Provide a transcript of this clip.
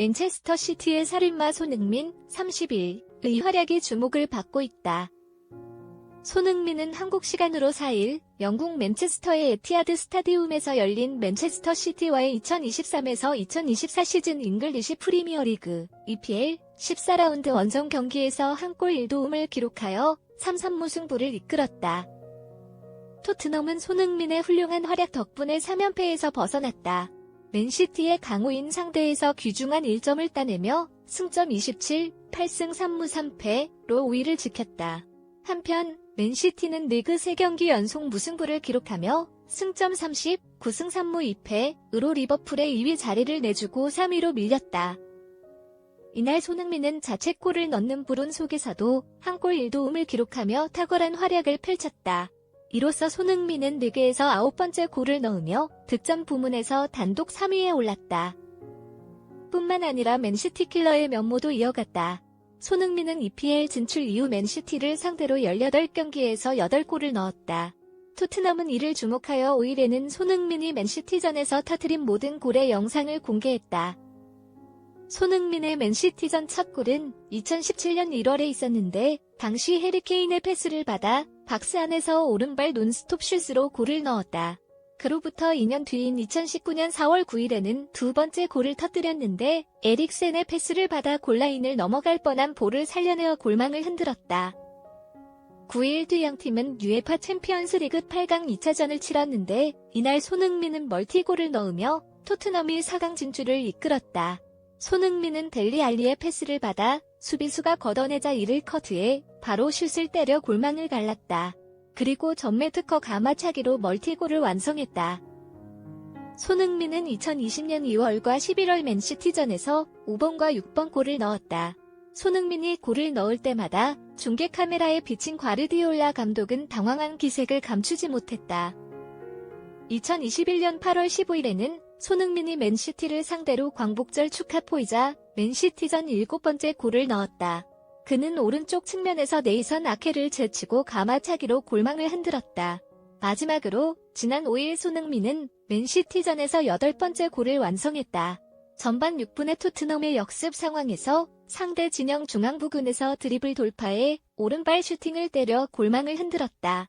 맨체스터 시티의 살인마 손흥민 30일의 활약이 주목을 받고 있다. 손흥민은 한국 시간으로 4일 영국 맨체스터의 에티하드 스타디움에서 열린 맨체스터 시티와의 2023에서 2024 시즌 잉글리시 프리미어리그 EPL 14라운드 원정 경기에서 한 골 1도움을 기록하여 3-3 무 승부를 이끌었다. 토트넘은 손흥민의 훌륭한 활약 덕분에 3연패에서 벗어났다. 맨시티의 강호인 상대에서 귀중한 1점을 따내며 승점 27, 8승 3무 3패로 5위를 지켰다. 한편 맨시티는 리그 3경기 연속 무승부를 기록하며 승점 30, 9승 3무 2패으로 리버풀의 2위 자리를 내주고 3위로 밀렸다. 이날 손흥민은 자책골을 넣는 불운 속에서도 한 골 1도움을 기록하며 탁월한 활약을 펼쳤다. 이로써 손흥민은 리그에서 아홉 번째 골을 넣으며 득점 부문에서 단독 3위에 올랐다. 뿐만 아니라 맨시티 킬러의 면모도 이어갔다. 손흥민은 EPL 진출 이후 맨시티를 상대로 18경기에서 8골을 넣었다. 토트넘은 이를 주목하여 5일에는 손흥민이 맨시티전에서 터트린 모든 골의 영상을 공개했다. 손흥민의 맨시티전 첫 골은 2017년 1월에 있었는데 당시 해리케인의 패스를 받아 박스 안에서 오른발 논스톱 슛으로 골을 넣었다. 그로부터 2년 뒤인 2019년 4월 9일에는 두 번째 골을 터뜨렸는데 에릭센의 패스를 받아 골라인을 넘어갈 뻔한 볼을 살려내어 골망을 흔들었다. 9일 뒤 양팀은 UEFA 챔피언스 리그 8강 2차전을 치렀는데 이날 손흥민은 멀티골을 넣으며 토트넘이 4강 진출을 이끌었다. 손흥민은 델리 알리의 패스를 받아 수비수가 걷어내자 이를 커트해 바로 슛을 때려 골망을 갈랐다. 그리고 전매 특허 가마차기로 멀티골을 완성했다. 손흥민은 2020년 2월과 11월 맨시티전에서 5번과 6번 골을 넣었다. 손흥민이 골을 넣을 때마다 중계 카메라에 비친 과르디올라 감독은 당황한 기색을 감추지 못했다. 2021년 8월 15일에는 손흥민이 맨시티를 상대로 광복절 축하포이자 맨시티전 7번째 골을 넣었다. 그는 오른쪽 측면에서 네이선 아케를 제치고 가마차기로 골망을 흔들었다. 마지막으로 지난 5일 손흥민은 맨시티전에서 8번째 골을 완성했다. 전반 6분의 토트넘의 역습 상황에서 상대 진영 중앙 부근에서 드리블 돌파해 오른발 슈팅을 때려 골망을 흔들었다.